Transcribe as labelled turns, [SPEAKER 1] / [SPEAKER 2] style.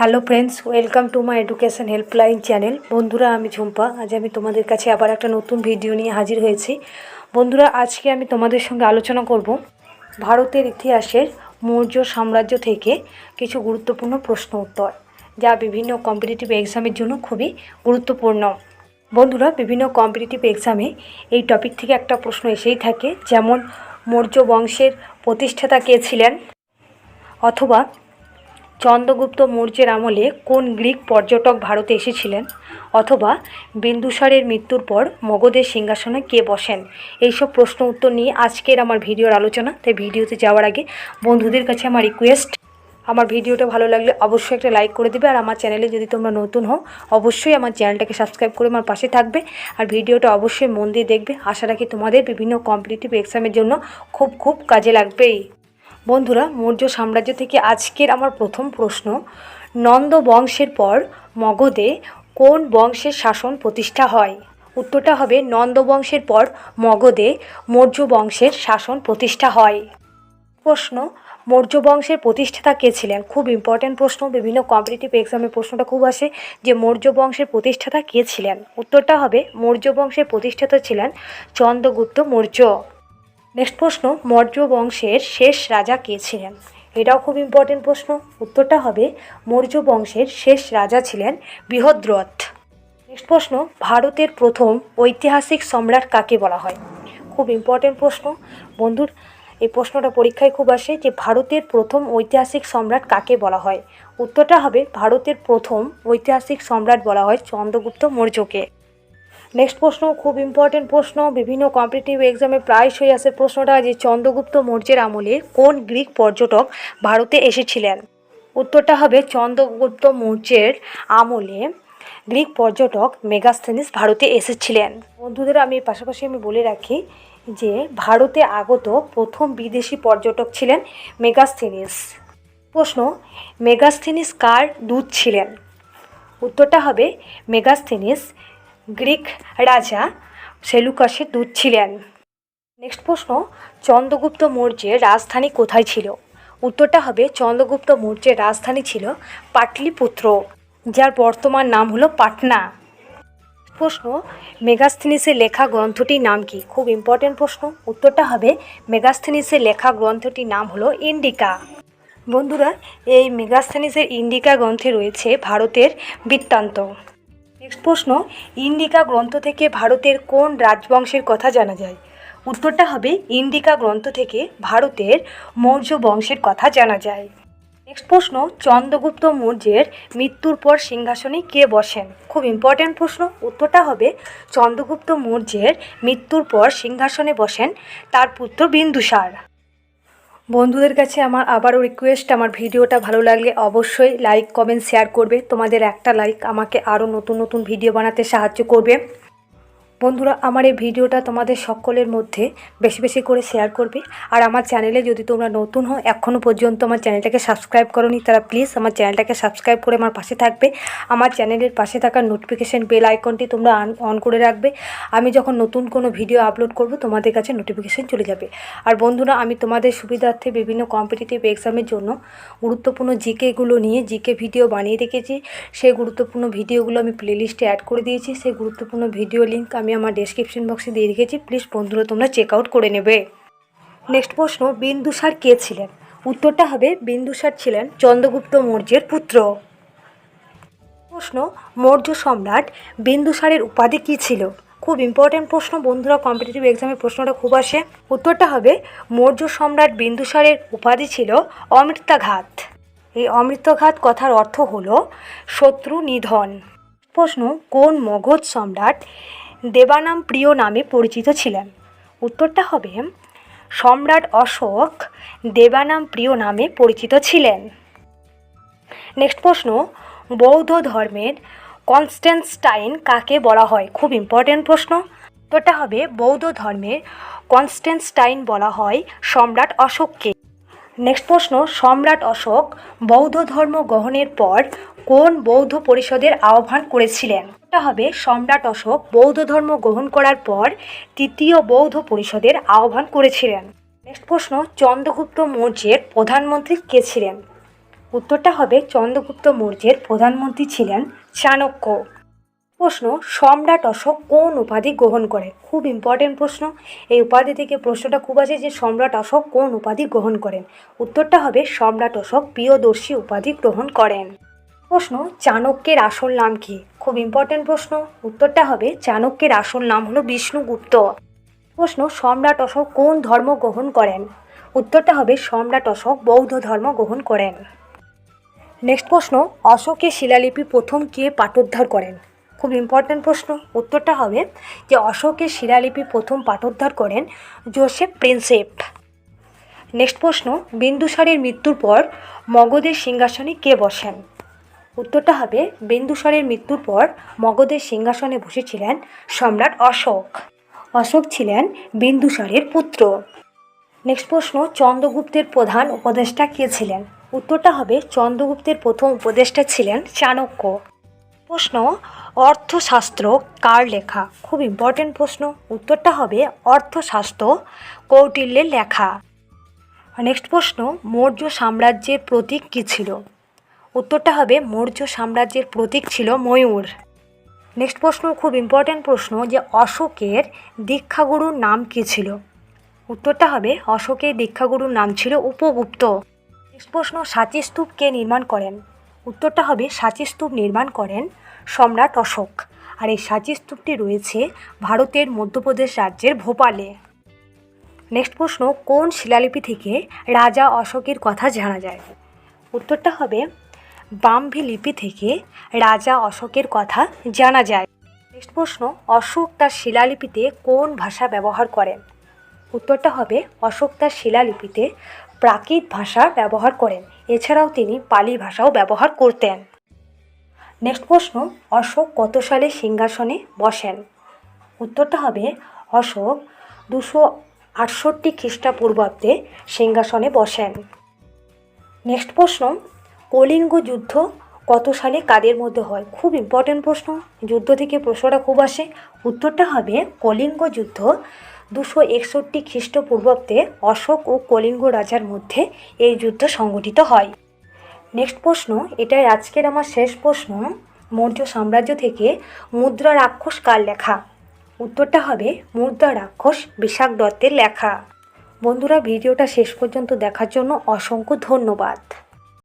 [SPEAKER 1] Hello friends welcome to my education helpline channel বন্ধুরা, আমি ঝুম্পা। আজ আমি তোমাদের কাছে আবার একটা নতুন ভিডিও নিয়ে হাজির হয়েছি। বন্ধুরা, আজকে আমি তোমাদের সঙ্গে আলোচনা করব ভারতের ইতিহাসের মৌর্য সাম্রাজ্য থেকে কিছু গুরুত্বপূর্ণ প্রশ্ন উত্তর, যা বিভিন্ন কম্পিটিটিভ এক্সামের জন্য খুবই গুরুত্বপূর্ণ। বন্ধুরা, বিভিন্ন কম্পিটিটিভ এক্সামে এই টপিক থেকে একটা প্রশ্ন এসেই থাকে, যেমন মৌর্য বংশের প্রতিষ্ঠাতা কে ছিলেন? অথবা চন্দ্রগুপ্ত মৌর্যের আমলে কোন গ্রিক পর্যটক ভারতে এসেছিলেন? অথবা বিন্দুসারের মৃত্যুর পর মগধের সিংহাসনে কে বসেন? এইসব প্রশ্ন উত্তর নিয়ে আজকের আমার ভিডিওর আলোচনা। তাই ভিডিওতে যাওয়ার আগে বন্ধুদের কাছে আমার রিকোয়েস্ট আমার ভিডিওটা ভালো লাগলে অবশ্যই একটা লাইক করে দেবে। আর আমার চ্যানেলে যদি তোমরা নতুন হও, অবশ্যই আমার চ্যানেলটাকে সাবস্ক্রাইব করে আমার পাশে থাকবে। আর ভিডিওটা অবশ্যই মন দিয়ে দেখবে। আশা রাখি তোমাদের বিভিন্ন কম্পিটিটিভ এক্সামের জন্য খুব খুব কাজে লাগবেই। বন্ধুরা, মৌর্য সাম্রাজ্য থেকে আজকের আমার প্রথম প্রশ্ন, নন্দ বংশের পর মগধে কোন বংশের শাসন প্রতিষ্ঠা হয়? উত্তরটা হবে নন্দ বংশের পর মগধে মৌর্য বংশের শাসন প্রতিষ্ঠা হয়। প্রশ্ন, মৌর্য বংশের প্রতিষ্ঠাতা কে ছিলেন? খুব ইম্পর্ট্যান্ট প্রশ্ন, বিভিন্ন কম্পিটিটিভ এক্সামে প্রশ্নটা খুব আসে যে মৌর্য বংশের প্রতিষ্ঠাতা কে ছিলেন? উত্তরটা হবে মৌর্য বংশের প্রতিষ্ঠাতা ছিলেন চন্দ্রগুপ্ত মৌর্য। নেক্সট প্রশ্ন, মৌর্য বংশের শেষ রাজা কে ছিলেন? এটাও খুব ইম্পর্টেন্ট প্রশ্ন। উত্তরটা হবে, মৌর্য বংশের শেষ রাজা ছিলেন বৃহদ্রথ। নেক্সট প্রশ্ন, ভারতের প্রথম ঐতিহাসিক সম্রাট কাকে বলা হয়? খুব ইম্পর্টেন্ট প্রশ্ন। বন্ধুর, এই প্রশ্নটা পরীক্ষায় খুব আসে যে ভারতের প্রথম ঐতিহাসিক সম্রাট কাকে বলা হয়? উত্তরটা হবে, ভারতের প্রথম ঐতিহাসিক সম্রাট বলা হয় চন্দ্রগুপ্ত মৌর্যকে। নেক্সট প্রশ্ন, খুব ইম্পর্টেন্ট প্রশ্ন। বিভিন্ন কম্পিটিটিভ এক্সামে প্রায়শই আসে প্রশ্নটা যে চন্দ্রগুপ্ত মৌর্যের আমলে কোন গ্রিক পর্যটক ভারতে এসেছিলেন? উত্তরটা হবে চন্দ্রগুপ্ত মৌর্যের আমলে গ্রিক পর্যটক মেগাস্থেনিস ভারতে এসেছিলেন। বন্ধুদের, আমি পাশাপাশি আমি বলে রাখি যে ভারতে আগত প্রথম বিদেশি পর্যটক ছিলেন মেগাস্থেনিস। প্রশ্ন, মেগাস্থেনিস কার দূত ছিলেন? উত্তরটা হবে মেগাস্থেনিস গ্রিক রাজা সেলুকাসের দূত ছিলেন। নেক্সট প্রশ্ন, চন্দ্রগুপ্ত মৌর্যের রাজধানী কোথায় ছিল? উত্তরটা হবে, চন্দ্রগুপ্ত মৌর্যের রাজধানী ছিল পাটলিপুত্র, যার বর্তমান নাম হলো পাটনা। প্রশ্ন, মেগাস্থিনিসের লেখা গ্রন্থটির নাম কি? খুব ইম্পর্টেন্ট প্রশ্ন। উত্তরটা হবে, মেগাস্থেনিসের লেখা গ্রন্থটির নাম হলো ইন্ডিকা। বন্ধুরা, এই মেগাস্থেনিসের ইন্ডিকা গ্রন্থে রয়েছে ভারতের বৃত্তান্ত। নেক্সট প্রশ্ন, ইন্ডিকা গ্রন্থ থেকে ভারতের কোন রাজবংশের কথা জানা যায়? উত্তরটা হবে, ইন্ডিকা গ্রন্থ থেকে ভারতের মৌর্য বংশের কথা জানা যায়। নেক্সট প্রশ্ন, চন্দ্রগুপ্ত মৌর্যের মৃত্যুর পর সিংহাসনে কে বসেন? খুব ইম্পর্ট্যান্ট প্রশ্ন। উত্তরটা হবে, চন্দ্রগুপ্ত মৌর্যের মৃত্যুর পর সিংহাসনে বসেন তার পুত্র বিন্দুসার। বন্ধুদের কাছে আমার আবারও রিকোয়েস্ট আমার ভিডিওটা ভালো লাগলে অবশ্যই লাইক কমেন্ট শেয়ার করবে। তোমাদের একটা লাইক আমাকে আরও নতুন নতুন ভিডিও বানাতে সাহায্য করবে। বন্ধুরা, আমার এই ভিডিওটা তোমাদের সকলের মধ্যে বেশি বেশি করে শেয়ার করবে। আর আমার চ্যানেলে যদি তোমরা নতুন হও এখনও পর্যন্ত আমার চ্যানেলটাকে সাবস্ক্রাইব করনি, তারা প্লিজ আমার চ্যানেলটাকে সাবস্ক্রাইব করে আমার পাশে থাকবে। আমার চ্যানেলের পাশে থাকা নোটিফিকেশান বেল আইকনটি তোমরা অন করে রাখবে। আমি যখন নতুন কোনো ভিডিও আপলোড করব, তোমাদের কাছে নোটিফিকেশান চলে যাবে। আর বন্ধুরা, আমি তোমাদের সুবিধার্থে বিভিন্ন কম্পিটিটিভ এক্সামের জন্য গুরুত্বপূর্ণ জিকেগুলো নিয়ে জিকে ভিডিও বানিয়ে রেখেছি। সেই গুরুত্বপূর্ণ ভিডিওগুলো আমি প্লেলিস্টে অ্যাড করে দিয়েছি। সেই গুরুত্বপূর্ণ ভিডিও লিঙ্ক আমি আমার ডেসক্রিপশন বক্সে দিয়ে রেখেছি। প্লিজ বন্ধুরা, তোমরা চেক আউট করে নেবে। নেক্সট প্রশ্ন, বিন্দুসার কে ছিলেন? উত্তরটা হবে, বিন্দুসার ছিলেন চন্দ্রগুপ্ত মৌর্যের পুত্র। প্রশ্ন, মৌর্য সম্রাট বিন্দুসারের উপাধি কী ছিল? খুব ইম্পর্ট্যান্ট প্রশ্ন, বন্ধুরা কম্পিটিটিভ এক্সামে প্রশ্নটা খুব আসে। উত্তরটা হবে, মৌর্য সম্রাট বিন্দুসারের উপাধি ছিল অমৃতাঘাত। এই অমৃতঘাত কথার অর্থ হলো শত্রু নিধন। প্রশ্ন, কোন মগধ সম্রাট দেবানাম প্রিয় নামে পরিচিত ছিলেন। উত্তরটা হবে সম্রাট অশোক দেবানাম প্রিয় নামে পরিচিত ছিলেন। নেক্সট প্রশ্ন, বৌদ্ধ ধর্মের কনস্ট্যান্টাইন কাকে বলা হয়? খুব ইম্পর্ট্যান্ট প্রশ্ন। উত্তরটা হবে বৌদ্ধ ধর্মের কনস্ট্যান্টাইন বলা হয় সম্রাট অশোককে। নেক্সট প্রশ্ন, সম্রাট অশোক বৌদ্ধ ধর্ম গ্রহণের পর কোন বৌদ্ধ পরিষদের আহ্বান করেছিলেন? এটা হবে সম্রাট অশোক বৌদ্ধ ধর্ম গ্রহণ করার পর তৃতীয় বৌদ্ধ পরিষদের আহ্বান করেছিলেন। নেক্সট প্রশ্ন, চন্দ্রগুপ্ত মৌর্যের প্রধানমন্ত্রী কে ছিলেন? উত্তরটা হবে চন্দ্রগুপ্ত মৌর্যের প্রধানমন্ত্রী ছিলেন চাণক্য। প্রশ্ন, সম্রাট অশোক কোন উপাধি গ্রহণ করে? খুব ইম্পর্টেন্ট প্রশ্ন। এই উপাধি থেকে প্রশ্নটা খুব আছে যে সম্রাট অশোক কোন উপাধি গ্রহণ করেন? উত্তরটা হবে সম্রাট অশোক প্রিয়দর্শী উপাধি গ্রহণ করেন। প্রশ্ন, চাণক্যের আসল নাম কি? খুব ইম্পর্টেন্ট প্রশ্ন। উত্তরটা হবে, চাণক্যের আসল নাম হলো বিষ্ণুগুপ্ত। প্রশ্ন, সম্রাট অশোক কোন ধর্ম গ্রহণ করেন? উত্তরটা হবে, সম্রাট অশোক বৌদ্ধ ধর্ম গ্রহণ করেন। নেক্সট প্রশ্ন, অশোকের শিলালিপি প্রথম কে পাঠোদ্ধার করেন? খুব ইম্পর্ট্যান্ট প্রশ্ন। উত্তরটা হবে যে, অশোকের শিলালিপি প্রথম পাঠোদ্ধার করেন জোসেফ প্রিন্সেপ। নেক্সট প্রশ্ন, বিন্দুসারের মৃত্যুর পর মগধের সিংহাসনে কে বসেন? উত্তরটা হবে বিন্দুসারের মৃত্যুর পর মগধের সিংহাসনে বসেছিলেন সম্রাট অশোক। অশোক ছিলেন বিন্দুসারের পুত্র। নেক্সট প্রশ্ন, চন্দ্রগুপ্তের প্রধান উপদেষ্টা কে ছিলেন? উত্তরটা হবে, চন্দ্রগুপ্তের প্রথম উপদেষ্টা ছিলেন চাণক্য। প্রশ্ন, অর্থশাস্ত্র কার লেখা? খুব ইম্পর্টেন্ট প্রশ্ন। উত্তরটা হবে, অর্থশাস্ত্র কৌটিল্যের লেখা। নেক্সট প্রশ্ন, মৌর্য সাম্রাজ্যের প্রতীক কী ছিল? উত্তরটা হবে মৌর্য সাম্রাজ্যের প্রতীক ছিল ময়ূর। নেক্সট প্রশ্ন, খুব ইম্পর্ট্যান্ট প্রশ্ন যে অশোকের দীক্ষাগুরুর নাম কী ছিল? উত্তরটা হবে অশোকের দীক্ষাগুরুর নাম ছিল উপগুপ্ত। নেক্সট প্রশ্ন, সাঁচি স্তূপ কে নির্মাণ করেন? উত্তরটা হবে সাঁচি স্তূপ নির্মাণ করেন সম্রাট অশোক। আর এই সাঁচি স্তূপটি রয়েছে ভারতের মধ্যপ্রদেশ রাজ্যের ভোপালে। নেক্সট প্রশ্ন, কোন শিলালিপি থেকে রাজা অশোকের কথা জানা যায়? উত্তরটা হবে বাম্ভি লিপি থেকে রাজা অশোকের কথা জানা যায়। নেক্সট প্রশ্ন, অশোক তার শিলালিপিতে কোন ভাষা ব্যবহার করেন উত্তরটা হবে, অশোক তার শিলালিপিতে প্রাকৃত ভাষা ব্যবহার করেন। এছাড়াও তিনি পালি ভাষাও ব্যবহার করতেন। নেক্সট প্রশ্ন, অশোক কত সালে সিংহাসনে বসেন? উত্তরটা হবে, অশোক দুশো আটষট্টি খ্রিস্টপূর্বাব্দে সিংহাসনে বসেন। নেক্সট প্রশ্ন কলিঙ্গ যুদ্ধ কত সালে কাদের মধ্যে হয়? খুব ইম্পর্টেন্ট প্রশ্ন। যুদ্ধ থেকে প্রশ্নটা খুব আসে। উত্তরটা হবে কলিঙ্গ যুদ্ধ দুশো একষট্টি খ্রিস্টপূর্বাব্দে অশোক ও কলিঙ্গ রাজার মধ্যে এই যুদ্ধ সংগঠিত হয়। নেক্সট প্রশ্ন, এটাই আজকের আমার শেষ প্রশ্ন। মৌর্য সাম্রাজ্য থেকে মুদ্রা রাক্ষস কার লেখা? উত্তরটা হবে মুদ্রা রাক্ষস বিশাখ দত্তের লেখা। বন্ধুরা, ভিডিওটা শেষ পর্যন্ত দেখার জন্য অসংখ্য ধন্যবাদ।